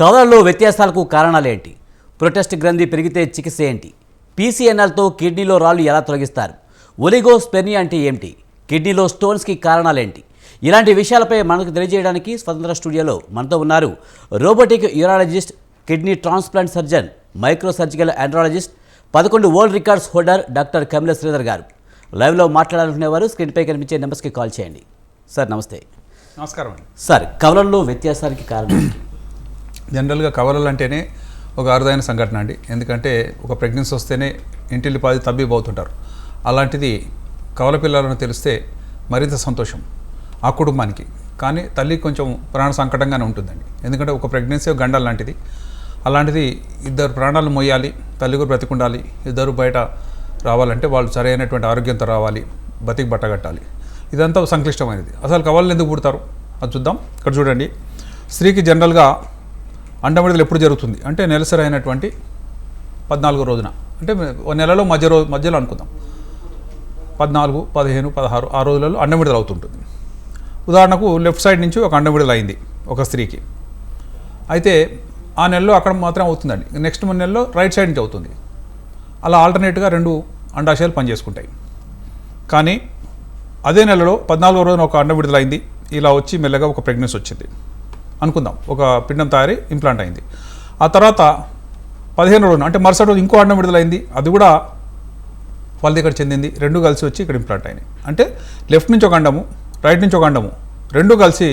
కవలల్లో వ్యత్యాసాలకు కారణాలేంటి? Protest గ్రంథి పెరిగితే చికిత్స ఏంటి? పీసీఎన్ఎల్తో కిడ్నీలో రాళ్ళు ఎలా తొలగిస్తారు? ఒలిగోస్పెర్ని అంటే ఏమిటి? కిడ్నీలో స్టోన్స్కి కారణాలేంటి? ఇలాంటి విషయాలపై మనకు తెలియజేయడానికి స్వతంత్ర స్టూడియోలో మనతో ఉన్నారు robotic urologist kidney transplant surgeon micro surgical andrologist పదకొండు world records holder doctor Kamila Sridhar గారు. లైవ్లో మాట్లాడాలనుకునేవారు స్క్రీన్పై కనిపించే నెంబర్స్కి కాల్ చేయండి. సార్ నమస్తే. నమస్కారం సార్ కవలల్లో వ్యత్యాసానికి కారణం ఏంటి? జనరల్గా కవలలు అంటేనే ఒక అరుదైన సంఘటన అండి. ఎందుకంటే ఒక ప్రెగ్నెన్సీ వస్తేనే ఇంటిల్లి పాది తబ్బిబోతుంటారు అలాంటిది కవల పిల్లలను తెలిస్తే మరింత సంతోషం ఆ కుటుంబానికి. కానీ తల్లి కొంచెం ప్రాణ సంకటంగానే ఉంటుందండి. ఎందుకంటే ఒక ప్రెగ్నెన్సీ గండ లాంటిది. అలాంటిది ఇద్దరు ప్రాణాలు మొయ్యాలి తల్లి కూడా బ్రతికుండాలి ఇద్దరు బయట రావాలంటే వాళ్ళు సరైనటువంటి ఆరోగ్యంతో రావాలి బతికి బట్టగట్టాలి ఇదంతా సంక్లిష్టమైనది. అసలు కవలలు ఎందుకు పుడతారు? అది చూద్దాం. ఇక్కడ చూడండి. స్త్రీకి జనరల్గా అండం విడుదల ఎప్పుడు జరుగుతుంది? అంటే నెలసరి అయినటువంటి పద్నాలుగో రోజున. అంటే ఓ నెలలో మధ్య రోజు మధ్యలో అనుకుందాం. పద్నాలుగు పదిహేను పదహారు ఆ రోజులలో అండం విడుదల అవుతుంటుంది. ఉదాహరణకు లెఫ్ట్ సైడ్ నుంచి ఒక అండం విడుదల అయింది ఒక స్త్రీకి. అయితే ఆ నెలలో అక్కడ మాత్రం అవుతుందండి. నెక్స్ట్ నెలలో రైట్ సైడ్ నుంచి అవుతుంది. అలా ఆల్టర్నేట్గా రెండు అండాశయాలు పనిచేసుకుంటాయి. కానీ అదే నెలలో పద్నాలుగో రోజున ఒక అండ విడుదలైంది ఇలా వచ్చి మెల్లగా ఒక ప్రెగ్నెన్సీ వచ్చింది. అనుకుందాం. ఒక పిండం తయారీ ఇంప్లాంట్ అయింది. ఆ తర్వాత పదిహేను రోజున అంటే మరుసటి రోజు ఇంకో అండం విడుదలైంది. అది కూడా వాళ్ళ దగ్గర చెందింది. రెండు కలిసి వచ్చి ఇక్కడ ఇంప్లాంట్ అయినాయి. అంటే లెఫ్ట్ నుంచి ఒక అండము రైట్ నుంచి ఒక అండము రెండు కలిసి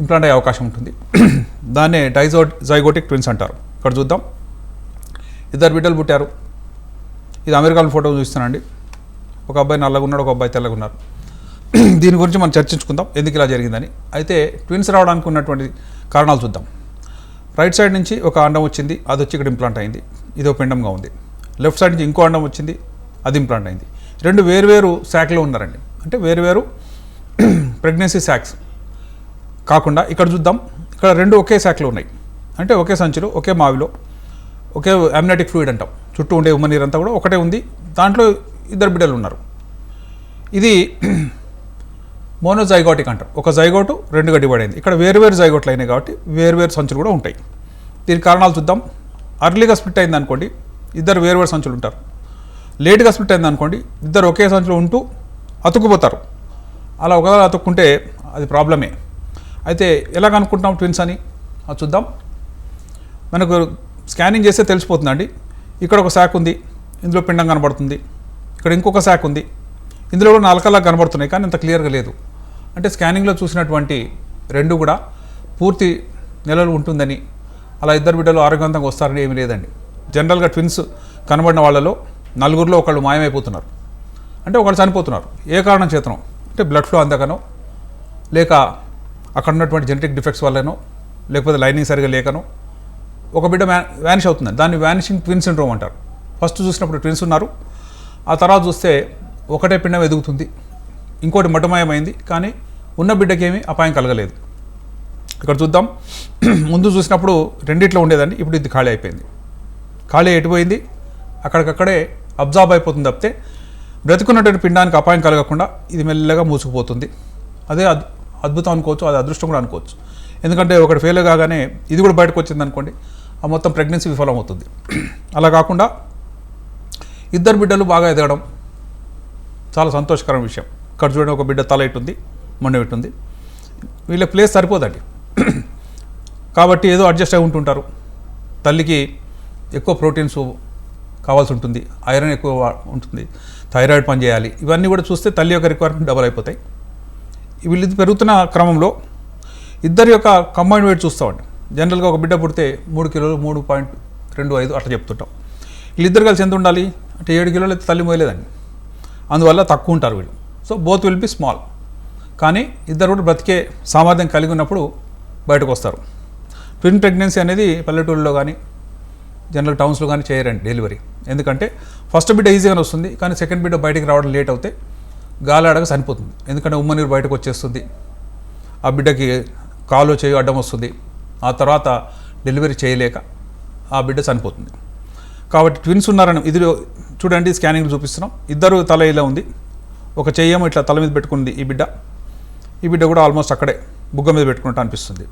ఇంప్లాంట్ అయ్యే అవకాశం ఉంటుంది. దాన్నే డైజో జైగోటిక్ ట్విన్స్ అంటారు. ఇక్కడ చూద్దాం. ఇద్దరు బిడ్డలు పుట్టారు. ఇది అమెరికాలో ఫోటో చూస్తున్నానండి ఒక అబ్బాయి నల్లగా ఉన్నాడు ఒక అబ్బాయి తెల్లగా ఉన్నారు దీని గురించి మనం చర్చించుకుందాం. ఎందుకు ఇలా జరిగిందని. అయితే ట్విన్స్ రావడానికి ఉన్నటువంటి కారణాలు చూద్దాం. రైట్ సైడ్ నుంచి ఒక అండం వచ్చింది అది వచ్చి ఇక్కడ ఇంప్లాంట్ అయింది. ఇది ఒక పిండంగా ఉంది. లెఫ్ట్ సైడ్ నుంచి ఇంకో అండం వచ్చింది అది ఇంప్లాంట్ అయింది. రెండు వేరువేరు శాఖలో ఉన్నారండి. అంటే వేరువేరు ప్రెగ్నెన్సీ శాక్స్ కాకుండా ఇక్కడ చూద్దాం. ఇక్కడ రెండు ఒకే శాఖలు ఉన్నాయి. అంటే ఒకే సంచులు ఒకే మావిలో ఒకే అమ్నెటిక్ ఫ్లూయిడ్ అంటాం. చుట్టూ ఉండే ఉమ్మ నీరంతా కూడా ఒకటే ఉంది. దాంట్లో ఇద్దరు బిడ్డలు ఉన్నారు. ఇది మోనోజైగోటిక్ అంటారు. ఒక జైగోటు రెండుగా డివైడ్ అయింది ఇక్కడ వేరువేరు జైగోట్లు అయినాయి కాబట్టి వేరువేరు సంచులు కూడా ఉంటాయి. దీని కారణాలు చూద్దాం. అర్లీగా స్ప్లిట్ అయింది అనుకోండి ఇద్దరు వేరువేరు సంచులు ఉంటారు. లేట్గా స్ప్లిట్ అయింది అనుకోండి ఇద్దరు ఒకే సంచులు ఉంటూ అతుక్కుపోతారు. అలా ఒకవేళ అతుక్కుంటే అది ప్రాబ్లమే. అయితే ఎలా కనుక్కుంటాం ట్విన్స్ అని? అది చూద్దాం. మనకు స్కానింగ్ చేస్తే తెలిసిపోతుందండి. ఇక్కడ ఒక శాఖ ఉంది ఇందులో పిండం కనబడుతుంది. ఇక్కడ ఇంకొక శాఖ ఉంది. ఇందులో కూడా నలకలా కనబడుతున్నాయి కానీ అంత క్లియర్గా లేదు. అంటే స్కానింగ్లో చూసినటువంటి రెండు కూడా పూర్తి నెలలు ఉంటుందని అలా ఇద్దరు బిడ్డలు ఆరోగ్యవంతంగా వస్తారని ఏమీ లేదండి. జనరల్గా ట్విన్స్ కనబడిన వాళ్ళలో నలుగురిలో ఒకళ్ళు మాయమైపోతున్నారు. అంటే ఒకళ్ళు చనిపోతున్నారు. ఏ కారణం చేతనో అంటే బ్లడ్ ఫ్లో అందకనో లేక అక్కడ ఉన్నటువంటి జెనెటిక్ డిఫెక్ట్స్ వల్లనో లేకపోతే లైనింగ్ సరిగా లేకనో ఒక బిడ్డ వ్యా వ్యానిష్ అవుతుంది దాన్ని వ్యానిషింగ్ ట్విన్ సిండ్రోమ్ అంటారు. ఫస్ట్ చూసినప్పుడు ట్విన్స్ ఉన్నారు. ఆ తర్వాత చూస్తే ఒకటే పిండం ఎదుగుతుంది. ఇంకోటి మటమయమైంది కానీ ఉన్న బిడ్డకేమీ అపాయం కలగలేదు. ఇక్కడ చూద్దాం. ముందు చూసినప్పుడు రెండిట్లో ఉండేదండి ఇప్పుడు ఇది ఖాళీ అయిపోయింది. ఖాళీ ఎటుపోయింది? అక్కడికక్కడే అబ్జార్బ్ అయిపోతుంది తప్పితే బ్రతుకున్నటువంటి పిండానికి అపాయం కలగకుండా ఇది మెల్లగా మూసుకుపోతుంది. అదే అద్ అద్భుతం అనుకోవచ్చు అది అదృష్టం కూడా అనుకోవచ్చు. ఎందుకంటే ఒకటి ఫెయిల్ కాగానే ఇది కూడా బయటకు వచ్చింది అనుకోండి ఆ మొత్తం ప్రెగ్నెన్సీ విఫలం అవుతుంది. అలా కాకుండా ఇద్దరు బిడ్డలు బాగా ఎదగడం చాలా సంతోషకరమైన విషయం. ఇక్కడ చూడండి ఒక బిడ్డ తల ఇటు ఉంది మొండె ఇటు వీళ్ళ ప్లేస్ సరిపోదండి. కాబట్టి ఏదో అడ్జస్ట్ అయి ఉంటుంటారు. తల్లికి ఎక్కువ ప్రోటీన్స్ కావాల్సి ఉంటుంది ఐరన్ ఎక్కువ ఉంటుంది థైరాయిడ్ పని చేయాలి. ఇవన్నీ కూడా చూస్తే తల్లి యొక్క రిక్వైర్మెంట్ డబల్ అయిపోతాయి. వీళ్ళు పెరుగుతున్న క్రమంలో ఇద్దరి యొక్క కంబైన్ వెయిట్ చూస్తామండి. జనరల్గా ఒక బిడ్డ పుడితే మూడు కిలోలు మూడు పాయింట్ రెండు ఐదు అట్లా చెప్తుంటాం. వీళ్ళిద్దరు కలిసి ఎంత ఉండాలి? అంటే ఏడు కిలోలు అయితే తల్లి మోయలేదండి. అందువల్ల తక్కువ ఉంటారు వీళ్ళు. So both will be small కానీ ఇద్దరు కూడా బ్రతికే సామర్థ్యం కలిగి ఉన్నప్పుడు బయటకు వస్తారు. ట్విన్ ప్రెగ్నెన్సీ అనేది పల్లెటూరులో కానీ జనరల్ టౌన్స్లో కానీ చేయరండి డెలివరీ ఎందుకంటే ఫస్ట్ బిడ్డ ఈజీగానే వస్తుంది కానీ సెకండ్ బిడ్డ బయటికి రావడం లేట్ అవుతే గాలి ఆడక చనిపోతుంది ఎందుకంటే ఉమ్మ నీరు బయటకు వచ్చేస్తుంది. ఆ బిడ్డకి కాలు చేయి అడ్డం వస్తుంది. ఆ తర్వాత డెలివరీ చేయలేక ఆ బిడ్డ చనిపోతుంది. కాబట్టి ట్విన్స్ ఉన్నారని ఇది చూడండి స్కానింగ్ చూపిస్తున్నాం. ఇద్దరు తల ఇలా ఉంది. ఒక చెయ్యేమో ఇట్లా తల మీద పెట్టుకుంది ఈ బిడ్డ. ఈ బిడ్డ కూడా ఆల్మోస్ట్ అక్కడే బుగ్గ మీద పెట్టుకున్నట్టు అనిపిస్తుంది.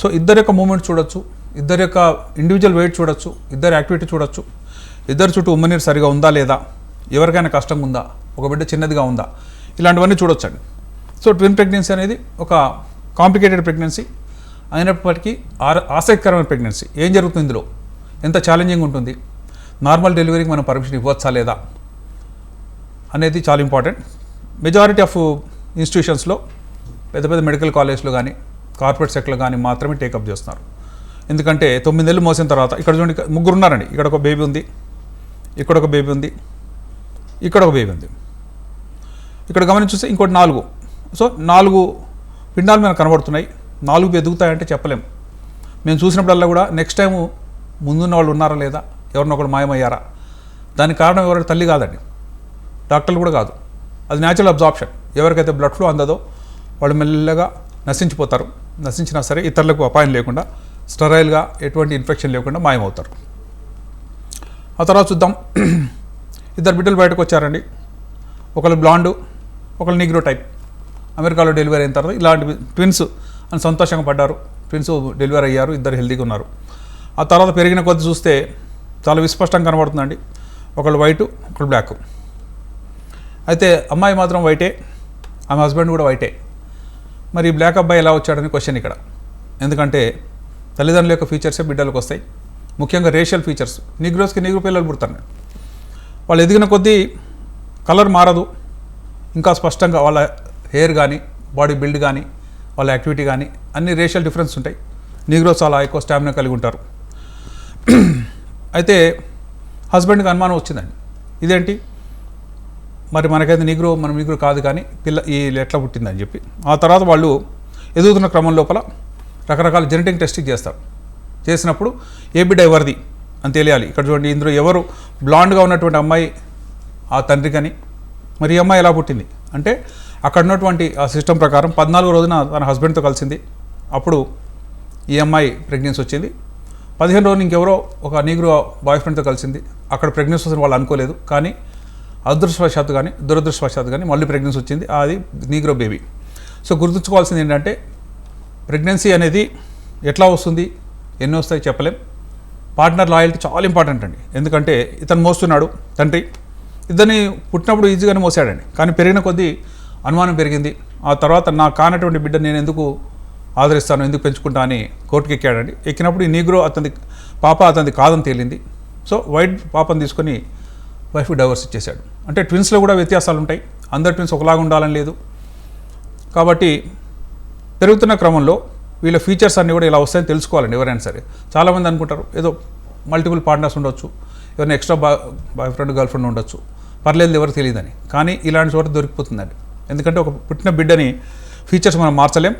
సో ఇద్దరు యొక్క మూమెంట్ చూడొచ్చు ఇద్దరి యొక్క ఇండివిజువల్ వెయిట్ చూడొచ్చు ఇద్దరు యాక్టివిటీ చూడొచ్చు. ఇద్దరు చుట్టూ ఉమ్మనీరు సరిగా ఉందా లేదా? ఎవరికైనా కష్టంగా ఉందా? ఒక బిడ్డ చిన్నదిగా ఉందా? ఇలాంటివన్నీ చూడొచ్చండి. సో ట్విన్ ప్రెగ్నెన్సీ అనేది ఒక కాంప్లికేటెడ్ ప్రెగ్నెన్సీ అయినప్పటికీ ఆసక్తికరమైన ప్రెగ్నెన్సీ ఏం జరుగుతుంది ఇందులో? ఎంత ఛాలెంజింగ్ ఉంటుంది? నార్మల్ డెలివరీకి మనం పర్మిషన్ ఇవ్వచ్చా లేదా? అనేది చాలా ఇంపార్టెంట్ మెజారిటీ ఆఫ్ ఇన్స్టిట్యూషన్స్లో పెద్ద పెద్ద మెడికల్ కాలేజ్లు కానీ కార్పొరేట్ సెక్టర్లో కానీ మాత్రమే టేకప్ చేస్తున్నారు. ఎందుకంటే తొమ్మిది నెలలు మోసిన తర్వాత ఇక్కడ చూడండి ముగ్గురు ఉన్నారండి. ఇక్కడ ఒక బేబీ ఉంది ఇక్కడ ఒక బేబీ ఉంది ఇక్కడ ఒక బేబీ ఉంది. ఇక్కడ గమనించి చూస్తే ఇంకోటి నాలుగు. సో నాలుగు పిండాలు మనకు కనబడుతున్నాయి. నాలుగు ఎదుగుతాయంటే చెప్పలేం. మేము చూసినప్పుడల్లా కూడా నెక్స్ట్ టైం ముందున్న వాళ్ళు ఉన్నారా లేదా ఎవరినొకరు మాయమయ్యారా? దానికి కారణం ఎవరైనా తల్లి కాదండి. డాక్టర్లు కూడా కాదు. అది న్యాచురల్ అబ్జార్ప్షన్ ఎవరికైతే బ్లడ్ ఫ్లో అందదో వాళ్ళు మెల్లగా నశించిపోతారు. నశించినా సరే ఇతరులకు అపాయం లేకుండా స్టరైల్గా ఎటువంటి ఇన్ఫెక్షన్ లేకుండా మాయమవుతారు. ఆ తర్వాత చూద్దాం. ఇద్దరు బిడ్డలు బయటకు వచ్చారండి. ఒకళ్ళు బ్లాండు ఒకళ్ళు నిగ్రో టైప్ అమెరికాలో డెలివరీ అయిన తర్వాత ఇలాంటి ట్విన్స్ అని సంతోషంగా పడ్డారు. ట్విన్స్ డెలివరీ అయ్యారు ఇద్దరు హెల్తీగా ఉన్నారు. ఆ తర్వాత పెరిగిన కొద్ది చూస్తే చాలా విస్పష్టంగా కనబడుతుందండి. ఒకళ్ళు వైటు ఒకళ్ళు బ్లాక్ అయితే అమ్మాయి మాత్రం వైటే ఆమె హస్బెండ్ కూడా వైటే. మరి బ్లాక్ అబ్బాయి ఎలా వచ్చాడని క్వశ్చన్ ఇక్కడ. ఎందుకంటే తల్లిదండ్రుల యొక్క ఫీచర్సే బిడ్డలకు వస్తాయి. ముఖ్యంగా రేషియల్ ఫీచర్స్ నిగ్రోస్కి నిగ్రో పిల్లలు పుడతారు. వాళ్ళు ఎదిగిన కొద్దీ కలర్ మారదు. ఇంకా స్పష్టంగా వాళ్ళ హెయిర్ కానీ బాడీ బిల్డ్ కానీ వాళ్ళ యాక్టివిటీ కానీ అన్ని రేషియల్ డిఫరెన్స్ ఉంటాయి. నీగ్రోస్ చాలా ఎక్కువ స్టామినా కలిగి ఉంటారు. అయితే హస్బెండ్కి అనుమానం వచ్చిందండి. ఇదేంటి? మరి మనకైతే నీగ్రో మనం నీగ్రో కాదు కానీ పిల్ల ఈ ఎట్లా పుట్టిందని చెప్పి. ఆ తర్వాత వాళ్ళు ఎదుగుతున్న క్రమం లోపల రకరకాల జెనెటిక్ టెస్టింగ్ చేస్తారు. చేసినప్పుడు ఏ బిడ్డ ఎవరిది అని తెలియాలి. ఇక్కడ చూడండి ఇందులో ఎవరు బ్లాండ్గా ఉన్నటువంటి అమ్మాయి ఆ తండ్రి కానీ మరి ఈ అమ్మాయి ఎలా పుట్టింది? అంటే అక్కడ ఉన్నటువంటి ఆ సిస్టమ్ ప్రకారం పద్నాలుగు రోజున తన హస్బెండ్తో కలిసింది. అప్పుడు ఈ అమ్మాయి ప్రెగ్నెన్సీ వచ్చింది. పదిహేను రోజులు ఇంకెవరో ఒక నీగ్రో బాయ్ ఫ్రెండ్తో కలిసింది. అక్కడ ప్రెగ్నెన్సీ వస్తుంది వాళ్ళు అనుకోలేదు. కానీ అదృష్టవశాత్తు కానీ దురదృష్టవశాత్తు కానీ మళ్ళీ ప్రెగ్నెన్సీ వచ్చింది. అది నీగ్రో బేబీ సో గుర్తుంచుకోవాల్సింది ఏంటంటే ప్రెగ్నెన్సీ అనేది ఎట్లా వస్తుంది? ఎన్ని వస్తాయి చెప్పలేం. పార్ట్నర్ లాయల్టీ చాలా ఇంపార్టెంట్ అండి. ఎందుకంటే ఇతను మోస్తున్నాడు. తండ్రి ఇద్దరిని పుట్టినప్పుడు ఈజీగానే మోసాడండి. కానీ పెరిగిన కొద్దీ అనుమానం పెరిగింది. ఆ తర్వాత నా కానటువంటి బిడ్డ నేను ఎందుకు ఆదరిస్తాను ఎందుకు పెంచుకుంటా అని కోర్టుకి ఎక్కాడండి. ఎక్కినప్పుడు ఈ నీగ్రో అతని పాప అతనిది కాదని తేలింది. సో వైట్ పాపను తీసుకొని వైఫ్ డైవర్స్ ఇచ్చేశాడు. అంటే ట్విన్స్లో కూడా వ్యత్యాసాలు ఉంటాయి. అందరు ట్విన్స్ ఒకలాగా ఉండాలని లేదు. కాబట్టి పెరుగుతున్న క్రమంలో వీళ్ళ ఫీచర్స్ అన్నీ కూడా ఇలా వస్తాయని తెలుసుకోవాలండి ఎవరైనా సరే. చాలామంది అనుకుంటారు ఏదో మల్టిపుల్ పార్ట్నర్స్ ఉండొచ్చు ఎవరైనా ఎక్స్ట్రా బా బాయ్ ఫ్రెండ్ గర్ల్ ఫ్రెండ్ ఉండొచ్చు. పర్లేదు ఎవరికి తెలియదని. కానీ ఇలాంటి చోట దొరికిపోతుందండి. ఎందుకంటే ఒక పుట్టిన బిడ్డని ఫీచర్స్ మనం మార్చలేం.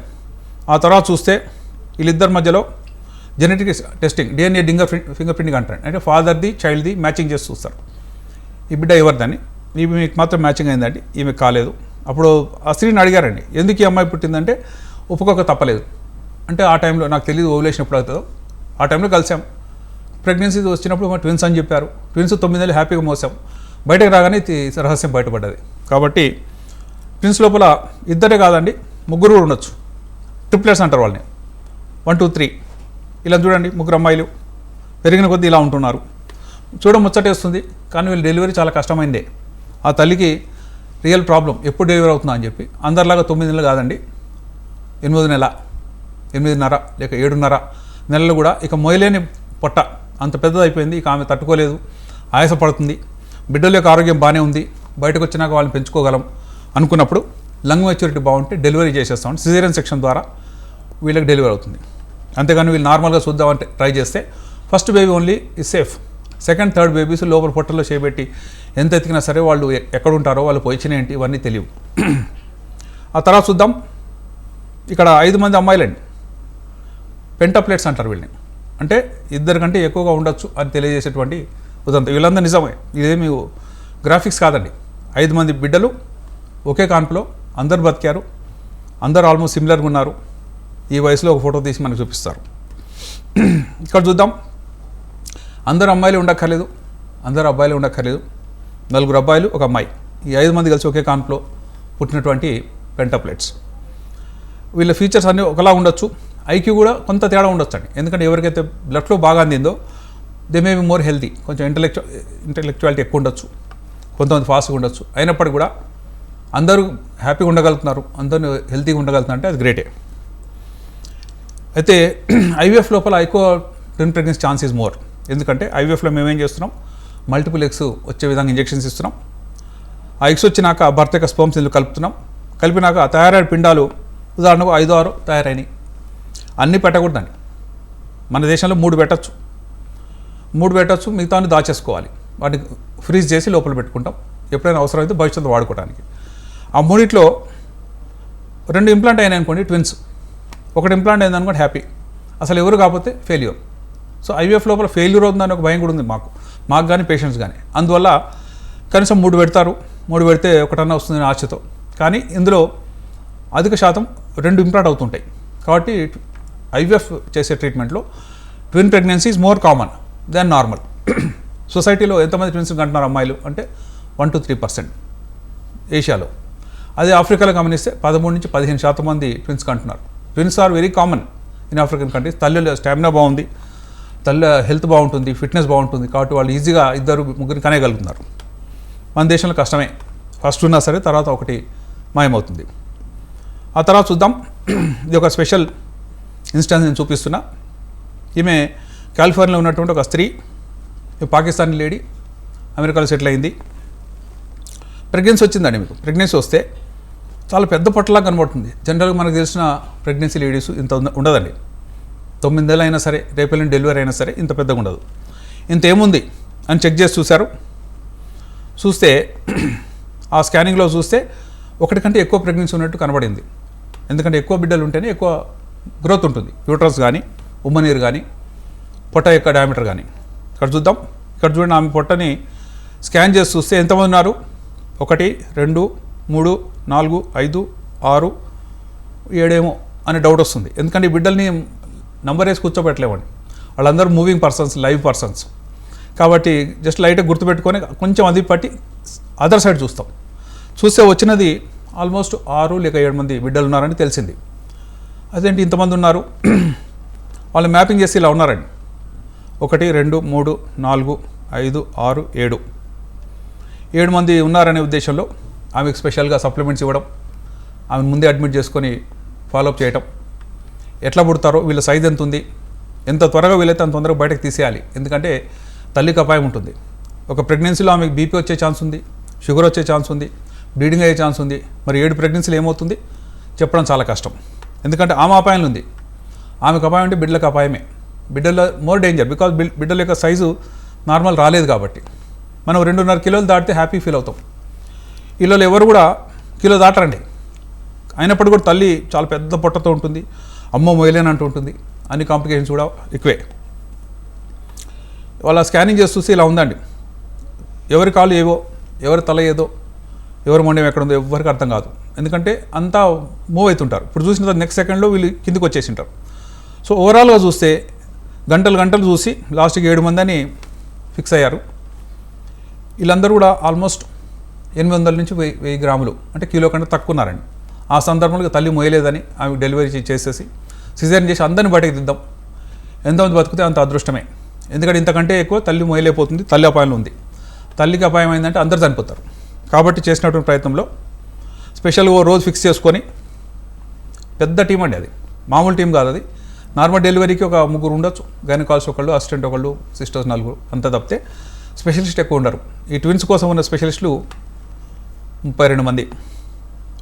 ఆ తర్వాత చూస్తే వీళ్ళిద్దరి మధ్యలో genetic testing DNA dinger fingerprinting అంటారు అంటే ఫాదర్ది చైల్డ్ది మ్యాచింగ్ చేసి చూస్తారు. ఈ బిడ్డ ఎవరిదని? ఈమె మీకు మాత్రం మ్యాచింగ్ అయిందండి ఈమె కాలేదు. అప్పుడు ఆ స్త్రీని అడిగారండి ఎందుకు ఈ అమ్మాయి పుట్టిందంటే ఒప్పుకోక తప్పలేదు. అంటే ఆ టైంలో నాకు తెలియదు ఓవులేషన్ ఎప్పుడు అవుతుందో. ఆ టైంలో కలిసాం. ప్రెగ్నెన్సీ వచ్చినప్పుడు మా ట్విన్స్ అని చెప్పారు. ట్విన్స్ తొమ్మిది నెలలు హ్యాపీగా మోసాం. బయటకు రాగానే ఇది రహస్యం బయటపడ్డది. కాబట్టి ట్విన్స్ లోపల ఇద్దరే కాదండి ముగ్గురు ఉండొచ్చు. ట్రిప్లెట్స్ అంటారు వాళ్ళని. One two three. ఇలా చూడండి ముగ్గురు అమ్మాయిలు. పెరిగిన కొద్దీ ఇలా ఉంటున్నారు. చూడ ముచ్చటేస్తుంది కానీ వీళ్ళు డెలివరీ చాలా కష్టమైందే. ఆ తల్లికి రియల్ ప్రాబ్లం ఎప్పుడు డెలివరీ అవుతుందా అని చెప్పి. అందరిలాగా తొమ్మిది నెలలు కాదండి ఎనిమిది నెల ఎనిమిదిన్నర లేక ఏడున్నర నెలలు కూడా ఇక మొయలేని పొట్ట. అంత పెద్దదైపోయింది ఇక ఆమె తట్టుకోలేదు ఆయాసపడుతుంది. బిడ్డల యొక్క ఆరోగ్యం బాగానే ఉంది బయటకు వచ్చినాక వాళ్ళని పెంచుకోగలం అనుకున్నప్పుడు లంగ్ మెచ్యూరిటీ బాగుంటే డెలివరీ చేసేస్తాం సిజేరియన్ సెక్షన్ ద్వారా వీళ్ళకి డెలివరీ అవుతుంది. అంతేగాని వీళ్ళు నార్మల్గా చూద్దామంటే ట్రై చేస్తే first baby only is safe second third babies లోపల పొట్టలో చేపెట్టి ఎంత ఎతికినా సరే వాళ్ళు ఎక్కడ ఉంటారో వాళ్ళు పొజిషన్ ఏంటి ఇవన్నీ తెలియవు. ఆ తర్వాత చూద్దాం. ఇక్కడ ఐదు మంది అమ్మాయిలండి. పెంటప్లేట్స్ అంటారు వీళ్ళని. అంటే ఇద్దరు కంటే ఎక్కువగా ఉండొచ్చు అని తెలియజేసేటువంటి ఉదంతం. వీళ్ళందరూ నిజమే. ఇదేమి గ్రాఫిక్స్ కాదండి. ఐదు మంది బిడ్డలు ఒకే కాన్పులో అందరు బతికారు. అందరు ఆల్మోస్ట్ సిమిలర్గా ఉన్నారు. ఈ వయసులో ఒక ఫోటో తీసి మనకు చూపిస్తారు. ఇక్కడ చూద్దాం. అందరు అమ్మాయిలు ఉండక్కర్లేదు. అందరు అబ్బాయిలు ఉండక్కర్లేదు. నలుగురు అబ్బాయిలు ఒక అమ్మాయి. ఈ ఐదు మంది కలిసి ఒకే కాన్ఫ్లో పుట్టినటువంటి పెంటప్లెట్స్ వీళ్ళ ఫీచర్స్ అన్నీ ఒకలా ఉండొచ్చు. ఐక్యూ కూడా కొంత తేడా ఉండొచ్చండి. ఎందుకంటే ఎవరికైతే బ్లడ్లో బాగా అందిందో they may be more healthy. కొంచెం ఇంటలెక్చువల్ ఇంటలెక్చువాలిటీ ఎక్కువ ఉండొచ్చు. కొంతమంది ఫాస్ట్గా ఉండొచ్చు. అయినప్పటికీ కూడా అందరూ హ్యాపీగా ఉండగలుగుతున్నారు. అందరూ హెల్తీగా ఉండగలుగుతున్నారు అంటే అది గ్రేటే. అయితే ఐవీఎఫ్ లోపల ఎక్కువ twin pregnancy chance is more. ఎందుకంటే ఐవీఎఫ్లో మేమేం చేస్తున్నాం? మల్టిపుల్ ఎగ్స్ వచ్చే విధంగా ఇంజెక్షన్స్ ఇస్తున్నాం. ఆ ఎగ్స్ వచ్చినాక భర్త యొక్క స్పోమ్స్ ఇందులో కలుపుతున్నాం. కలిపినాక తయారైన పిండాలు ఉదాహరణకు ఐదు ఆరు తయారైనవి అన్నీ పెట్టకూడదండి మన దేశంలో మూడు పెట్టచ్చు. మూడు పెట్టచ్చు మిగతా దాచేసుకోవాలి. వాటిని ఫ్రీజ్ చేసి లోపల పెట్టుకుంటాం. ఎప్పుడైనా అవసరమైతే భవిష్యత్తులో వాడుకోవడానికి ఆ మూడిట్లో రెండు ఇంప్లాంట్ అయినాయి అనుకోండి ట్విన్స్ ఒకటి ఇంప్లాంట్ అయింది అనుకోండి హ్యాపీ అసలు ఎవరు కాకపోతే ఫెయిల్యూర్ సో ఐవీఎఫ్ లోపల ఫెయిల్యూర్ అవుతుందని ఒక భయం కూడా ఉంది మాకు. మాకు కానీ పేషెంట్స్ కానీ అందువల్ల కనీసం మూడు పెడతారు. మూడు పెడితే ఒకటన్నా వస్తుందని ఆశతో. కానీ ఇందులో అధిక శాతం రెండు ఇంప్లాంట్ అవుతుంటాయి. కాబట్టి ఐవీఎఫ్ చేసే ట్రీట్మెంట్లో twin pregnancy is more common than normal. సొసైటీలో ఎంతమంది ట్విన్స్ కంటున్నారు అమ్మాయిలు అంటే వన్ టు త్రీ పర్సెంట్ ఏషియాలో. అదే ఆఫ్రికాలో గమనిస్తే పదమూడు నుంచి పదిహేను శాతం మంది twins కంటున్నారు. Twins are very common in African countries. తల్లిలో స్టామినా బాగుంది. తల్లి హెల్త్ బాగుంటుంది ఫిట్నెస్ బాగుంటుంది కాబట్టి వాళ్ళు ఈజీగా ఇద్దరు ముగ్గురు కనేయగలుగుతున్నారు. మన దేశంలో కష్టమే. ఫస్ట్ ఉన్నా సరే తర్వాత ఒకటి మాయమవుతుంది. ఆ తర్వాత చూద్దాం. ఇది ఒక స్పెషల్ ఇన్స్టెన్స్ నేను చూపిస్తున్నా. ఈమె కాలిఫోర్నియాలో ఉన్నటువంటి ఒక స్త్రీ పాకిస్తానీ లేడీ అమెరికాలో సెటిల్ అయింది. ప్రెగ్నెన్సీ వచ్చిందండి మీకు. ప్రెగ్నెన్సీ వస్తే చాలా పెద్ద పొట్టలా కనబడుతుంది. జనరల్గా మనకు తెలిసిన ప్రెగ్నెన్సీ లేడీస్ ఇంత ఉండదండి. తొమ్మిది నెలలు అయినా సరే రేపెళ్ళిన డెలివరీ అయినా సరే ఇంత పెద్దగా ఉండదు ఇంత ఏముంది అని చెక్ చేసి చూశారు. చూస్తే ఆ స్కానింగ్లో చూస్తే ఒకటి కంటే ఎక్కువ ప్రెగ్నెన్సీ ఉన్నట్టు కనబడింది. ఎందుకంటే ఎక్కువ బిడ్డలు ఉంటేనే ఎక్కువ గ్రోత్ ఉంటుంది. యూట్రస్ కానీ ఉమ్మనీరు కానీ పొట్ట యొక్క డయామీటర్ కానీ ఇక్కడ చూద్దాం. ఇక్కడ చూడండి ఆమె పొట్టని స్కాన్ చేసి చూస్తే ఎంతమంది ఉన్నారు? ఒకటి రెండు మూడు నాలుగు ఐదు ఆరు ఏడేమో అనే డౌట్ వస్తుంది. ఎందుకంటే ఈ బిడ్డల్ని నంబర్ వేసి కూర్చోబెట్టలేవండి వాళ్ళందరూ మూవింగ్ పర్సన్స్ లైవ్ పర్సన్స్ కాబట్టి జస్ట్ లైట్గా గుర్తుపెట్టుకొని కొంచెం అది పట్టి అదర్ సైడ్ చూస్తాం. చూస్తే వచ్చినది ఆల్మోస్ట్ ఆరు లేక ఏడు మంది బిడ్డలు ఉన్నారని తెలిసింది. అదేంటి ఇంతమంది ఉన్నారు? వాళ్ళు మ్యాపింగ్ చేసి ఇలా ఉన్నారండి. ఒకటి రెండు మూడు నాలుగు ఐదు ఆరు ఏడు. ఏడు మంది ఉన్నారనే ఉద్దేశంలో ఆమెకు స్పెషల్గా సప్లిమెంట్స్ ఇవ్వడం ఆమెను ముందే అడ్మిట్ చేసుకొని ఫాలోఅప్ చేయటం. ఎట్లా పుడతారో వీళ్ళ సైజ్ ఎంత ఉంది ఎంత త్వరగా వీలైతే అంత తొందరగా బయటకు తీసేయాలి. ఎందుకంటే తల్లికి అపాయం ఉంటుంది. ఒక ప్రెగ్నెన్సీలో ఆమెకు బీపీ వచ్చే ఛాన్స్ ఉంది షుగర్ వచ్చే ఛాన్స్ ఉంది బ్లీడింగ్ అయ్యే ఛాన్స్ ఉంది. మరి ఏడు ప్రెగ్నెన్సీలు ఏమవుతుంది? చెప్పడం చాలా కష్టం. ఎందుకంటే ఆమె అపాయంలో ఉంది. ఆమెకు అపాయం అంటే బిడ్డలకు అపాయమే. బిడ్డల్లో మోర్ డేంజర్ బికాజ్ బిడ్డల యొక్క సైజు నార్మల్ రాలేదు కాబట్టి. మనం రెండున్నర కిలోలు దాటితే హ్యాపీ ఫీల్ అవుతాం. వీళ్ళు ఎవరు కూడా కిలో దాటరండి. అయినప్పటికీ కూడా తల్లి చాలా పెద్ద పొట్టతో ఉంటుంది. అమ్మ మొయలేనంటూ ఉంటుంది. అన్ని కాంప్లికేషన్స్ కూడా ఎక్కువే. వాళ్ళ స్కానింగ్ చేసి చూసి ఇలా ఉందండి. ఎవరి కాలు ఏవో ఎవరి తల ఏదో ఎవరి మొండెం ఎక్కడ ఉందో ఎవరికి అర్థం కాదు. ఎందుకంటే అంతా మూవ్ అవుతుంటారు. ఇప్పుడు చూసిన తర్వాత నెక్స్ట్ సెకండ్లో వీళ్ళు కిందికి వచ్చేసింటారు. సో ఓవరాల్గా చూస్తే గంటలు గంటలు చూసి లాస్ట్కి ఏడు మంది అని ఫిక్స్ అయ్యారు. వీళ్ళందరూ కూడా ఆల్మోస్ట్ ఎనిమిది వందల నుంచి వెయ్యి వెయ్యి గ్రాములు అంటే కిలో కంటే తక్కువ ఉన్నారండి. ఆ సందర్భంలో తల్లి మోయలేదని ఆమె డెలివరీ చేసేసి సిజేరియన్ చేసి అందరిని బయటకు దిద్దాం. ఎంతమంది బతికితే అంత అదృష్టమే. ఎందుకంటే ఇంతకంటే ఎక్కువ తల్లి మొయలైపోతుంది తల్లి అపాయంలో ఉంది. తల్లికి అపాయం అయిందంటే అందరు చనిపోతారు. కాబట్టి చేసినటువంటి ప్రయత్నంలో స్పెషల్గా ఓ రోజు ఫిక్స్ చేసుకొని పెద్ద టీం అండి అది. మామూలు టీం కాదు అది. నార్మల్ డెలివరీకి ఒక ముగ్గురు ఉండొచ్చు. గైనకాల్స్ ఒకళ్ళు అసిస్టెంట్ ఒకళ్ళు సిస్టర్స్ నలుగురు అంత తప్పితే స్పెషలిస్ట్ ఎక్కువ ఉండరు. ఈ ట్విన్స్ కోసం ఉన్న స్పెషలిస్టులు ముప్పై రెండు మంది.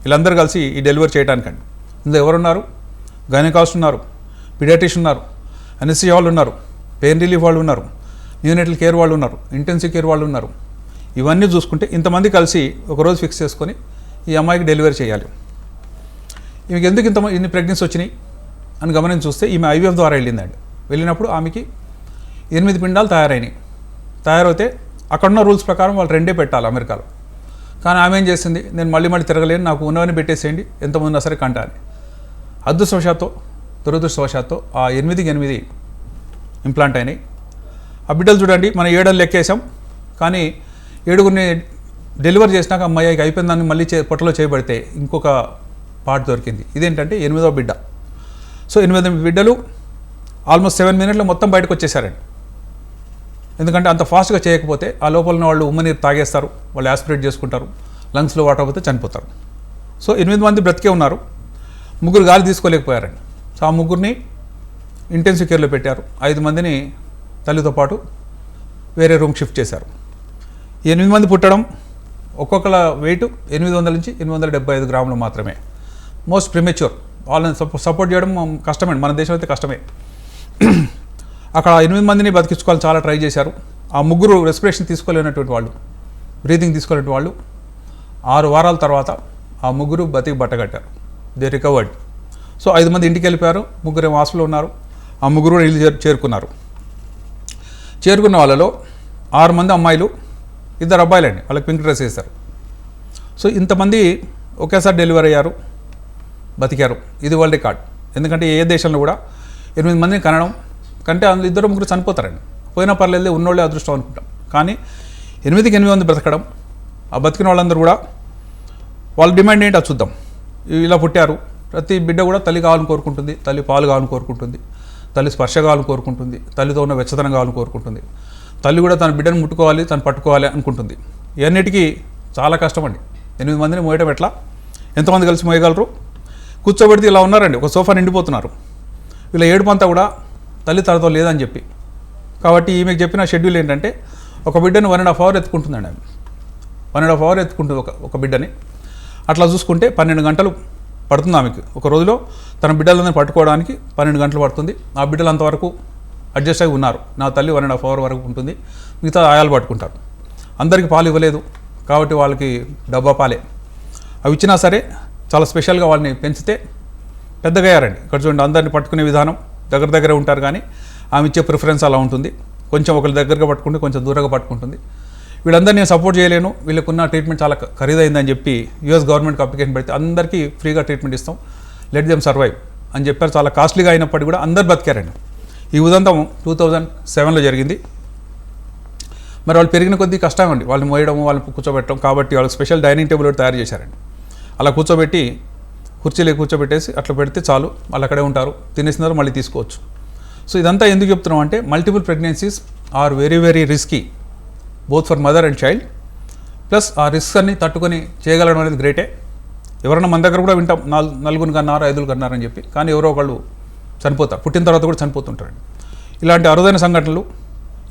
వీళ్ళందరూ కలిసి ఈ డెలివరీ చేయడానికండి ఇందులో ఎవరున్నారు? గైనకాస్ట్ ఉన్నారు పిడియాట్రిషియన్ ఉన్నారు ఎన్ఎస్సీ వాళ్ళు ఉన్నారు పెయిన్ రిలీఫ్ వాళ్ళు ఉన్నారు న్యూనెటల్ కేర్ వాళ్ళు ఉన్నారు ఇంటెన్సివ్ కేర్ వాళ్ళు ఉన్నారు. ఇవన్నీ చూసుకుంటే ఇంతమంది కలిసి ఒకరోజు ఫిక్స్ చేసుకొని ఈ అమ్మాయికి డెలివరీ చేయాలి. ఈమెకి ఎందుకు ఇంత ఇన్ని ప్రెగ్నెన్సీ వచ్చినాయి అని గమనించి చూస్తే ఈమె ఐవీఎఫ్ ద్వారా వెళ్ళిందండి. వెళ్ళినప్పుడు ఆమెకి ఎనిమిది పిండాలు తయారైనాయి. తయారైతే అక్కడున్న రూల్స్ ప్రకారం వాళ్ళు రెండే పెట్టాలి అమెరికాలో. కానీ ఆమె ఏం చేసింది? నేను మళ్ళీ మళ్ళీ తిరగలేను నాకు ఉన్నవని పెట్టేసేయండి ఎంతమంది ఉన్నా సరే కంట అని అదృష్టవశాత్తు దురదృష్టవశాత్తు ఆ ఎనిమిదికి ఎనిమిది ఇంప్లాంట్ అయినాయి. ఆ బిడ్డలు చూడండి మనం ఏడని లెక్కేసాం కానీ ఏడుగురిని డెలివరీ చేసినాక అమ్మాయికి అయిపోయిందని మళ్ళీ చే పొట్టలో చేయబడితే ఇంకొక పార్ట్ దొరికింది. ఇదేంటంటే ఎనిమిదవ బిడ్డ. సో ఎనిమిది బిడ్డలు ఆల్మోస్ట్ సెవెన్ మినిట్లో మొత్తం బయటకు వచ్చేసారండి. ఎందుకంటే అంత ఫాస్ట్గా చేయకపోతే ఆ లోపల వాళ్ళు ఉమ్మనీరు తాగేస్తారు వాళ్ళు యాస్పిరేట్ చేసుకుంటారు లంగ్స్లో వాటర్ పోతే చనిపోతారు. సో ఎనిమిది మంది బ్రతికే ఉన్నారు. ముగ్గురు గాలి తీసుకోలేకపోయారండి. సో ఆ ముగ్గురిని ఇంటెన్సివ్ కేర్లో పెట్టారు. ఐదు మందిని తల్లితో పాటు వేరే రూమ్ షిఫ్ట్ చేశారు. ఎనిమిది మంది పుట్టడం ఒక్కొక్కల వెయిట్ ఎనిమిది వందల నుంచి ఎనిమిది వందల డెబ్బై ఐదు గ్రాములు మాత్రమే. మోస్ట్ ప్రిమెచ్యూర్ వాళ్ళని సపోర్ట్ చేయడం కష్టమే మన దేశం అయితే కష్టమే. అక్కడ ఎనిమిది మందిని బతికించుకోవాలని చాలా ట్రై చేశారు. ఆ ముగ్గురు రెస్పిరేషన్ తీసుకోలేనటువంటి వాళ్ళు బ్రీతింగ్ తీసుకోలేనటువంటి వాళ్ళు ఆరు వారాల తర్వాత ఆ ముగ్గురు బతికి బట్టగట్టారు. దే రికవర్డ్ సో ఐదు మంది ఇంటికి వెళ్ళిపోయారు. ముగ్గురు ఏమో ఉన్నారు. ఆ ముగ్గురు ఇల్లు చేరుకున్నారు. చేరుకున్న వాళ్ళలో ఆరు మంది అమ్మాయిలు ఇద్దరు అబ్బాయిలండి. వాళ్ళకి పింక్ డ్రెస్ వేశారు. సో ఇంతమంది ఒకేసారి డెలివరీ అయ్యారు. బతికారు. ఇది వరల్డ్ రికార్డ్. ఎందుకంటే ఏ దేశంలో కూడా ఎనిమిది మందిని కనడం కంటే అందులో ఇద్దరు ముగ్గురు చనిపోతారండి. పోయినా పర్లేదు ఉన్నోళ్ళే అదృష్టం అనుకుంటాం. కానీ ఎనిమిదికి ఎనిమిది మంది బ్రతకడం ఆ బతికిన వాళ్ళందరూ కూడా వాళ్ళ డిమాండ్ ఏంటో చూద్దాం. ఇలా పుట్టారు. ప్రతి బిడ్డ కూడా తల్లి కావాలని కోరుకుంటుంది. తల్లి పాలు కావాలని కోరుకుంటుంది. తల్లి స్పర్శ కావాలని కోరుకుంటుంది. తల్లితో ఉన్న వెచ్చదనం కావాలని కోరుకుంటుంది. తల్లి కూడా తన బిడ్డను ముట్టుకోవాలి తను పట్టుకోవాలి అనుకుంటుంది. ఇవన్నిటికీ చాలా కష్టం అండి ఎనిమిది మందిని మోయటం ఎట్లా? ఎంతమంది కలిసి మోయగలరు? కూర్చోబెడితే ఇలా ఉన్నారండి. ఒక సోఫా నిండిపోతున్నారు. వీళ్ళ ఏడుపంతా కూడా తల్లి తనతో లేదని చెప్పి. కాబట్టి ఈమెకు చెప్పిన షెడ్యూల్ ఏంటంటే ఒక బిడ్డను వన్ అండ్ హాఫ్ అవర్ ఎత్తుకుంటుందండి ఆమె. వన్ అండ్ హాఫ్ అవర్ ఎత్తుకుంటుంది ఒక ఒక బిడ్డని. అట్లా చూసుకుంటే పన్నెండు గంటలు పడుతుంది ఆమెకి. ఒక రోజులో తన బిడ్డలందరినీ పట్టుకోవడానికి పన్నెండు గంటలు పడుతుంది. ఆ బిడ్డలు అంతవరకు అడ్జస్ట్ అయి ఉన్నారు. నా తల్లి వన్ అండ్ హాఫ్ అవర్ వరకు ఉంటుంది. మిగతా ఆయాలు పట్టుకుంటారు. అందరికీ పాలు ఇవ్వలేదు. కాబట్టి వాళ్ళకి డబ్బా పాలే. అవి ఇచ్చినా సరే చాలా స్పెషల్గా వాళ్ళని పెంచితే పెద్దగా అయ్యారండి. ఇక్కడ చూడండి అందరిని పట్టుకునే విధానం దగ్గర దగ్గర ఉంటారు కానీ ఆమె ఇచ్చే ప్రిఫరెన్స్ అలా ఉంటుంది. కొంచెం ఒకరి దగ్గరగా పట్టుకుంటే కొంచెం దూరంగా పట్టుకుంటుంది. వీళ్ళందరూ నేను సపోర్ట్ చేయలేను. వీళ్ళకున్న ట్రీట్మెంట్ చాలా ఖరీదైందని చెప్పి యూఎస్ గవర్నమెంట్కి అప్లికేషన్ పెడితే అందరికీ ఫ్రీగా ట్రీట్మెంట్ ఇస్తాం. లెట్ దెమ్ సర్వైవ్ అని చెప్పారు. చాలా కాస్ట్లీగా అయినప్పటికీ కూడా అందరు బతికారండి ఈ ఉదంతం టూ థౌజండ్ సెవెన్లో జరిగింది. మరి వాళ్ళు పెరిగిన కొద్దీ కష్టం అండి వాళ్ళని మోయడం వాళ్ళని కూర్చోబెట్టడం కాబట్టి వాళ్ళకి స్పెషల్ డైనింగ్ టేబుల్ తయారు చేశారండి అలా కూర్చోబెట్టి కుర్చీలో కూర్చోబెట్టేసి అట్లా పెడితే చాలు. వాళ్ళు అక్కడే ఉంటారు. తినేసిన తర్వాత మళ్ళీ తీసుకోవచ్చు. సో ఇదంతా ఎందుకు చెప్తున్నాం అంటే multiple pregnancies are very very risky both for mother and child plus ఆ రిస్క్ అన్ని తట్టుకొని చేయగలడం అనేది గ్రేటే ఎవరైనా మన దగ్గర కూడా వింటాం నాలుగు నలుగురు కన్నారు ఐదుగురు కన్నారని చెప్పి. కానీ ఎవరో ఒకళ్ళు చనిపోతారు. పుట్టిన తర్వాత కూడా చనిపోతుంటారండి. ఇలాంటి అరుదైన సంఘటనలు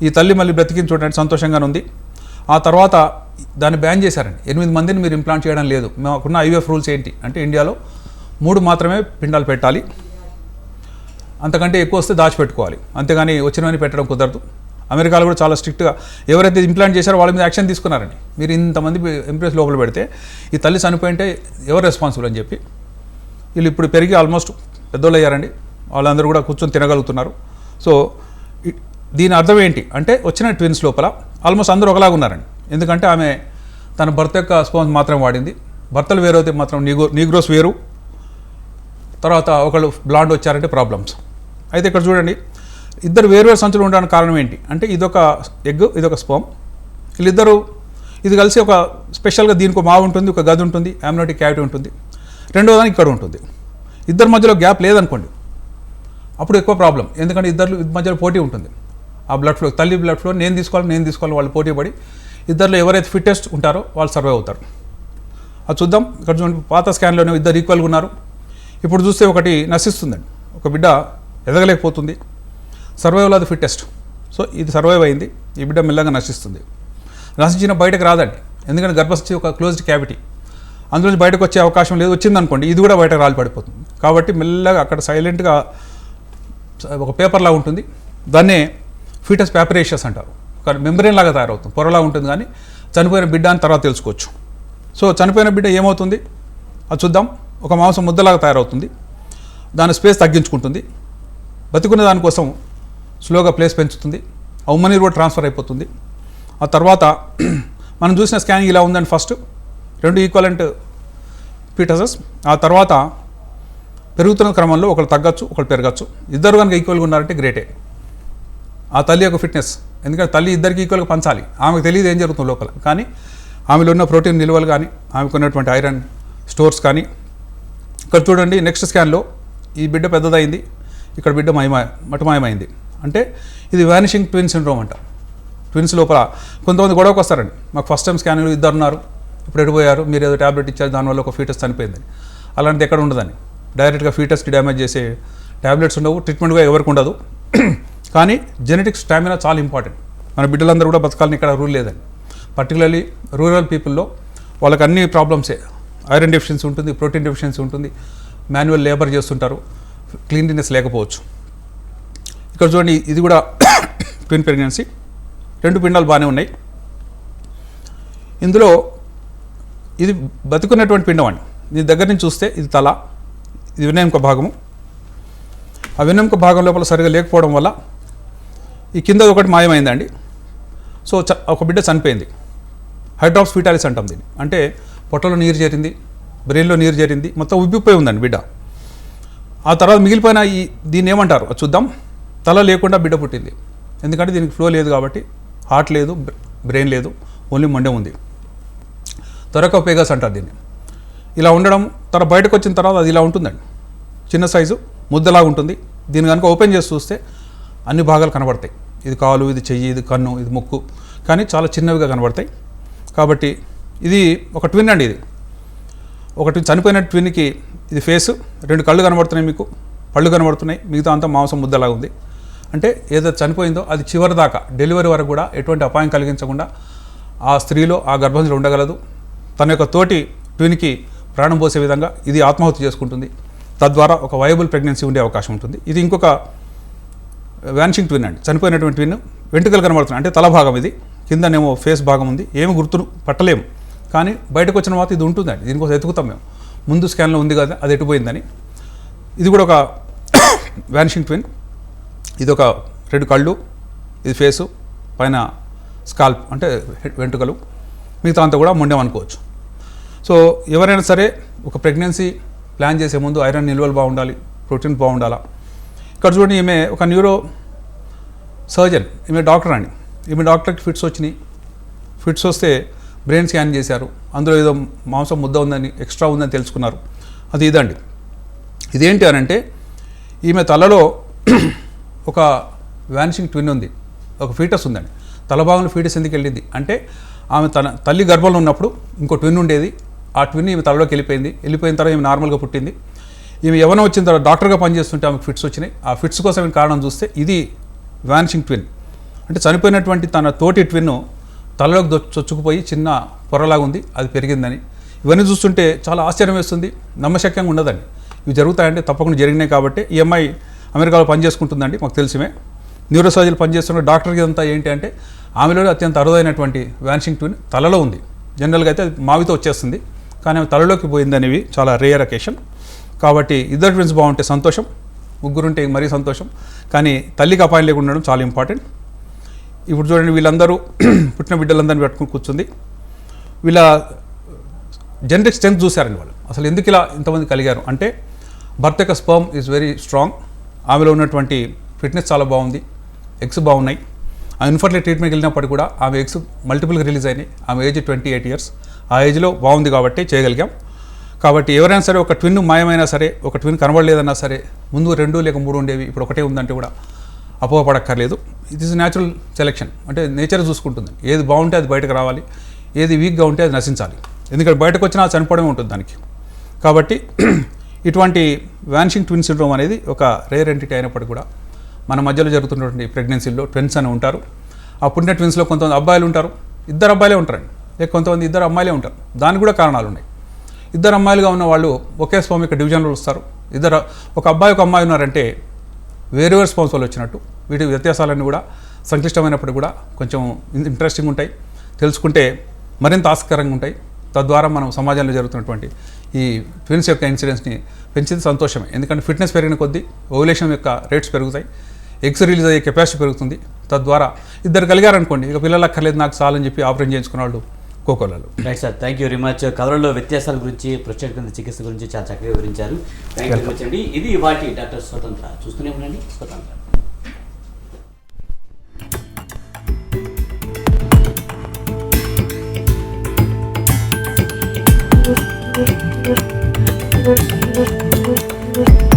ఈ తల్లి మళ్ళీ బ్రతికించి చూడడానికి సంతోషంగానే ఉంది. ఆ తర్వాత దాన్ని బ్యాన్ చేశారండి. ఎనిమిది మందిని మీరు ఇంప్లాంట్ చేయడం లేదు. మాకున్న ఐవీఎఫ్ రూల్స్ ఏంటి? అంటే ఇండియాలో మూడు మాత్రమే పిండాలు పెట్టాలి. అంతకంటే ఎక్కువ వస్తే దాచిపెట్టుకోవాలి. అంతేగాని వచ్చినవని పెట్టడం కుదరదు. అమెరికాలో కూడా చాలా స్ట్రిక్ట్గా ఎవరైతే ఇంప్లాంట్ చేశారో వాళ్ళ మీద యాక్షన్ తీసుకున్నారండి. మీరు ఇంతమంది ఎంప్లాయీస్ లోపల పెడితే ఈ తల్లి చనిపోయింటే ఎవరు రెస్పాన్సిబుల్ అని చెప్పి వీళ్ళు ఇప్పుడు పెరిగి ఆల్మోస్ట్ పెద్దోళ్ళు అయ్యారండి. వాళ్ళందరూ కూడా కూర్చొని తినగలుగుతున్నారు. సో దీని అర్థం ఏంటి? అంటే వచ్చిన ట్విన్స్ లోపల ఆల్మోస్ట్ అందరూ ఒకలాగా ఉన్నారండి. ఎందుకంటే ఆమె తన భర్త యొక్క స్పాన్స్ మాత్రం వాడింది. భర్తలు వేరైతే మాత్రం నీగో నీగ్రోస్ వేరు. తర్వాత ఒకళ్ళు బ్లాండ్ వచ్చారంటే ప్రాబ్లమ్స్. అయితే ఇక్కడ చూడండి ఇద్దరు వేరువేరు సంచులు ఉండడానికి కారణం ఏంటి? అంటే ఇదొక ఎగ్ ఇదొక స్పోమ్ వీళ్ళిద్దరూ ఇది కలిసి ఒక స్పెషల్గా దీనికి ఒక మావు ఉంటుంది ఒక గది ఉంటుంది యామ్నోటిక్ క్యావిటీ ఉంటుంది. రెండో దానికి ఇక్కడ ఉంటుంది. ఇద్దరి మధ్యలో గ్యాప్ లేదనుకోండి అప్పుడు ఎక్కువ ప్రాబ్లం. ఎందుకంటే ఇద్దరు మధ్యలో పోటీ ఉంటుంది. ఆ బ్లడ్ ఫ్లో తల్లి బ్లడ్ ఫ్లో నేను తీసుకోవాలి నేను తీసుకోవాలి వాళ్ళు పోటీ పడి ఇద్దరిలో ఎవరైతే ఫిట్టెస్ట్ ఉంటారో వాళ్ళు సర్వైవ్ అవుతారు. అది చూద్దాం. ఇక్కడ చూడండి పాత స్కాన్లోనే ఇద్దరు ఈక్వల్గా ఉన్నారు. ఇప్పుడు చూస్తే ఒకటి నశిస్తుందండి. ఒక బిడ్డ ఎదగలేకపోతుంది. సర్వైవల్ అది ఫిట్టెస్ట్ సో ఇది సర్వైవ్ అయింది. ఈ బిడ్డ మెల్లగా నశిస్తుంది. నశించిన బయటకు రాదండి. ఎందుకంటే గర్భస్థి ఒక క్లోజ్డ్ క్యావిటీ అందులో బయటకు వచ్చే అవకాశం లేదు. వచ్చిందనుకోండి ఇది కూడా బయటకు రాలి పడిపోతుంది. కాబట్టి మెల్లగా అక్కడ సైలెంట్గా ఒక పేపర్లా ఉంటుంది. దాన్నే ఫీటస్ ప్యాపరేషియస్ అంటారు. ఒక మెంబ్రెయిన్ లాగా తయారవుతుంది. పొరలా ఉంటుంది కానీ చనిపోయిన బిడ్డ అని తర్వాత తెలుసుకోవచ్చు. సో చనిపోయిన బిడ్డ ఏమవుతుంది? అది చూద్దాం. ఒక మాంసం ముద్దలాగా తయారవుతుంది. దాని స్పేస్ తగ్గించుకుంటుంది. బతికున్న దానికోసం స్లోగా ప్లేస్ పెంచుతుంది. ఆ ఉమ్మనీరు కూడా ట్రాన్స్ఫర్ అయిపోతుంది. ఆ తర్వాత మనం చూసిన స్కానింగ్ ఇలా ఉందండి ఫస్ట్. రెండు ఈక్వలెంట్ పీటసెస్ ఆ తర్వాత పెరుగుతున్న క్రమంలో ఒకళ్ళు తగ్గచ్చు ఒకళ్ళు పెరగచ్చు. ఇద్దరు కనుక ఈక్వల్గా ఉన్నారంటే గ్రేటే ఆ తల్లి యొక్క ఫిట్నెస్ ఎందుకంటే తల్లి ఇద్దరికి ఈక్వల్గా పంచాలి. ఆమెకు తెలియదు ఏం జరుగుతుంది లోపల. కానీ ఆమెలో ఉన్న ప్రోటీన్ నిల్వలు కానీ ఆమెకు ఉన్నటువంటి ఐరన్ స్టోర్స్ కానీ ఇక్కడ చూడండి నెక్స్ట్ స్కాన్లో ఈ బిడ్డ పెద్దదైంది. ఇక్కడ బిడ్డ మయమ మటుమాయమైంది. అంటే ఇది వ్యానిషింగ్ ట్విన్ సిండ్రోమ్ అంట. ట్విన్స్ లోపల కొంతమంది గొడవకు వస్తారండి. మాకు ఫస్ట్ టైం స్కానింగ్ ఇద్దరు ఉన్నారు. ఇప్పుడు ఎడిపోయారు. మీరు ఏదో ట్యాబ్లెట్ ఇచ్చారు. దానివల్ల ఒక ఫీటస్ చనిపోయిందని. అలాంటిది ఎక్కడ ఉండదని డైరెక్ట్గా ఫీటస్కి డ్యామేజ్ చేసే ట్యాబ్లెట్స్ ఉండవు. ట్రీట్మెంట్గా ఎవరికి ఉండదు. కానీ జెనెటిక్ స్టామినా చాలా ఇంపార్టెంట్ మన బిడ్డలందరూ కూడా బతకాలని ఇక్కడ రూల్ లేదండి. పర్టికులర్లీ రూరల్ పీపుల్లో వాళ్ళకి అన్ని ప్రాబ్లమ్సే ఐరన్ డెఫిషియన్సీ ఉంటుంది ప్రోటీన్ డెఫిషియన్సీ ఉంటుంది. మాన్యువల్ లేబర్ చేస్తుంటారు. క్లీన్లీనెస్ లేకపోవచ్చు. ఇక్కడ చూడండి ఇది కూడా ట్విన్ ప్రెగ్నెన్సీ రెండు పిండాలు బాగానే ఉన్నాయి. ఇందులో ఇది బతుకున్నటువంటి పిండం అండి. దీని దగ్గర నుంచి చూస్తే ఇది తల ఇది వినయంక భాగము. ఆ వినయంక భాగం లోపల సరిగా లేకపోవడం వల్ల ఈ కింద ఒకటి మాయమైందండి. సో చ ఒక బిడ్డ చనిపోయింది. హైడ్రాప్స్ ఫీటాలిస్ అంటాం దీన్ని. అంటే పొట్టలో నీరు చేరింది బ్రెయిన్లో నీరు చేరింది మొత్తం ఉబ్బిపోయి ఉందండి బిడ్డ. ఆ తర్వాత మిగిలిపోయిన ఈ దీన్ని ఏమంటారు? చూద్దాం. తల లేకుండా బిడ్డ పుట్టింది. ఎందుకంటే దీనికి ఫ్లో లేదు కాబట్టి హార్ట్ లేదు బ్రెయిన్ లేదు ఓన్లీ మొండె ఉంది. త్వరగా పేగస్ అంటారు దీన్ని. ఇలా ఉండడం తర్వాత బయటకు వచ్చిన తర్వాత అది ఇలా ఉంటుందండి. చిన్న సైజు ముద్దలాగా ఉంటుంది. దీన్ని కనుక ఓపెన్ చేసి చూస్తే అన్ని భాగాలు కనబడతాయి. ఇది కాలు ఇది చెయ్యి ఇది కన్ను ఇది ముక్కు. కానీ చాలా చిన్నవిగా కనబడతాయి. కాబట్టి ఇది ఒక ట్విన్ అండి ఇది. ఒకటి చనిపోయిన ట్విన్కి ఇది ఫేస్. రెండు కళ్ళు కనబడుతున్నాయి మీకు. పళ్ళు కనబడుతున్నాయి. మిగతా అంతా మాంసం ముద్దలాగా ఉంది. అంటే ఏదో చనిపోయిందో అది చివరి దాకా డెలివరీ వరకు కూడా ఎటువంటి అపాయం కలిగించకుండా ఆ స్త్రీలో ఆ గర్భంలో ఉండగలదు. తన యొక్క తోటి ట్విన్కి ప్రాణం పోసే విధంగా ఇది ఆత్మాహుతి చేసుకుంటుంది. తద్వారా ఒక వయబుల్ ప్రెగ్నెన్సీ ఉండే అవకాశం ఉంటుంది. ఇది ఇంకొక వ్యాన్షింగ్ ట్విన్ అండి. చనిపోయినటువంటి ట్విన్ వెంట్రుకలు కనబడుతున్నాయి. అంటే తల భాగం ఇది కిందనేమో ఫేస్ భాగం ఉంది. ఏమి గుర్తును పట్టలేము. కానీ బయటకు వచ్చిన మాత్రం ఇది ఉంటుందండి. దీనికోసం ఎతుకుతాం మేము. ముందు స్కాన్లో ఉంది కదా అది ఎటుపోయిందని. ఇది కూడా ఒక వ్యానిషింగ్ ట్విన్. ఇది ఒక రెండు కళ్ళు ఇది ఫేసు పైన స్కాల్ప్ అంటే వెంట్రుకలు. మిగతా అంతా కూడా మొండెం అనుకోవచ్చు. సో ఎవరైనా సరే ఒక ప్రెగ్నెన్సీ ప్లాన్ చేసే ముందు ఐరన్ నిల్వలు బాగుండాలి ప్రోటీన్ బాగుండాలా. ఇక్కడ చూడండి ఈమె ఒక న్యూరో సర్జన్ ఈమె డాక్టర్ అండి. ఈమె డాక్టర్కి ఫిట్స్ వచ్చినాయి. ఫిట్స్ వస్తే బ్రెయిన్ స్కాన్ చేశారు. అందులో ఏదో మాంసం ముద్ద ఉందని ఎక్స్ట్రా ఉందని తెలుసుకున్నారు. అది ఇదండి. ఇదేంటి అని అంటే ఈమె తలలో ఒక వ్యానిషింగ్ ట్విన్ ఉంది. ఒక ఫీటస్ ఉందండి. తలభాగంలో ఫీటస్ ఎందుకు వెళ్ళింది? అంటే ఆమె తన తల్లి గర్భంలో ఉన్నప్పుడు ఇంకో ట్విన్ ఉండేది. ఆ ట్విన్ ఈమె తలలోకి వెళ్ళిపోయింది. వెళ్ళిపోయిన తర్వాత ఈమె నార్మల్గా పుట్టింది. ఈమె ఎవరైనా వచ్చిన తర్వాత డాక్టర్గా పనిచేస్తుంటే ఆమెకు ఫిట్స్ వచ్చినాయి. ఆ ఫిట్స్ కోసం ఈమె కారణం చూస్తే ఇది వ్యానిషింగ్ ట్విన్ అంటే చనిపోయినటువంటి తన తోటి ట్విన్ తలలోకి చొచ్చుకుపోయి చిన్న పొరలాగా ఉంది. అది పెరిగిందని. ఇవన్నీ చూస్తుంటే చాలా ఆశ్చర్యం వేస్తుంది. నమ్మశక్యంగా ఉండదండి. ఇవి జరుగుతాయంటే తప్పకుండా జరిగినాయి కాబట్టి ఈ అమ్మాయి అమెరికాలో పనిచేసుకుంటుందండి మాకు తెలిసిమే. న్యూరోసర్జన్ పనిచేస్తున్న డాక్టర్కి ఇదంతా ఏంటి అంటే ఆమెలో అత్యంత అరుదైనటువంటి వ్యాన్షింగ్ ట్యూన్ తలలో ఉంది. జనరల్గా అయితే అది మావితో వచ్చేస్తుంది. కానీ ఆమె తలలోకి పోయింది అనేవి చాలా రేయర్ అకేషన్. కాబట్టి ఇద్దరు ట్విన్స్ బాగుంటే సంతోషం ముగ్గురుంటే మరీ సంతోషం. కానీ తల్లికి అపాయం లేకుండా ఉండడం చాలా ఇంపార్టెంట్ ఇప్పుడు చూడండి వీళ్ళందరూ పుట్టిన బిడ్డలందరినీ పెట్టుకుని కూర్చుంది. వీళ్ళ జెనెటిక్ స్ట్రెంత్ చూశారండి వాళ్ళు. అసలు ఎందుకు ఇలా ఇంతమంది కలిగారు? అంటే భర్త యొక్క స్పర్మ్ ఈజ్ వెరీ స్ట్రాంగ్ ఆమెలో ఉన్నటువంటి ఫిట్నెస్ చాలా బాగుంది. ఎగ్స్ బాగున్నాయి. ఆ ఇన్ఫర్టిలిటీ ట్రీట్మెంట్కి వెళ్ళినప్పటికీ కూడా ఆమె ఎగ్స్ మల్టిపుల్గా రిలీజ్ అయినాయి. ఆమె ఏజ్ ట్వంటీ ఎయిట్ ఇయర్స్. ఆ ఏజ్లో బాగుంది కాబట్టి చేయగలిగాం. కాబట్టి ఎవరైనా సరే ఒక ట్విన్ మాయమైనా సరే ఒక ట్విన్ కనబడలేదన్నా సరే ముందు రెండు లేక మూడు ఉండేవి ఇప్పుడు ఒకటే ఉందంటే కూడా అపోహపడక్కర్లేదు. ఇట్ ఈస్ న్యాచురల్ సెలెక్షన్ అంటే నేచర్ చూసుకుంటుంది. ఏది బాగుంటే అది బయటకు రావాలి. ఏది వీక్గా ఉంటే అది నశించాలి. ఎందుకంటే బయటకు వచ్చినా అది చనిపోవడమే ఉంటుంది దానికి. కాబట్టి ఇటువంటి వ్యాన్షింగ్ ట్విన్ సిండ్రోమ్ అనేది ఒక రేర్ ఎంటిటీ అయినప్పటికీ కూడా మన మధ్యలో జరుగుతున్నటువంటి ప్రెగ్నెన్సీల్లో ట్విన్స్ అని ఉంటారు. ఆ పుట్టిన ట్విన్స్లో కొంతమంది అబ్బాయిలు ఉంటారు. ఇద్దరు అబ్బాయిలే ఉంటారండి. లేక కొంతమంది ఇద్దరు అమ్మాయిలే ఉంటారు. దానికి కూడా కారణాలు ఉన్నాయి. ఇద్దరు అమ్మాయిలుగా ఉన్న వాళ్ళు ఒకే స్వామి యొక్క డివిజన్లో వస్తారు. ఇద్దరు ఒక అబ్బాయి ఒక అమ్మాయి ఉన్నారంటే వేరు వేరు స్పాన్స్ వాళ్ళు వచ్చినట్టు వీటి వ్యత్యాసాలన్నీ కూడా సంక్లిష్టమైనప్పుడు కూడా కొంచెం ఇంట్రెస్టింగ్ ఉంటాయి. తెలుసుకుంటే మరింత ఆసక్తికరంగా ఉంటాయి. తద్వారా మనం సమాజంలో జరుగుతున్నటువంటి ఈ ట్విన్స్ యొక్క ఇన్సిడెన్స్ని పెంచింది సంతోషమే. ఎందుకంటే ఫిట్నెస్ పెరిగిన కొద్దీ ఓవులేషన్ యొక్క రేట్స్ పెరుగుతాయి. ఎగ్స్ రిలీజ్ అయ్యే కెపాసిటీ పెరుగుతుంది. తద్వారా ఇద్దరు కలిగారనుకోండి ఇక పిల్లలు అక్కర్లేదు నాకు చాలని చెప్పి ఆపరేషన్ చేయించుకున్న వాళ్ళు కోకోలలో right sir thank you very much కథలలో వ్యత్యాసాల గురించి ప్రత్యేక చికిత్స గురించి చాలా చక్కగా వివరించారు. థ్యాంక్ యూ వెరీ మచ్ అండి. ఇది వాటి డాక్టర్ స్వతంత్ర. చూస్తూనే ఉండండి. స్వతంత్ర. Thank you.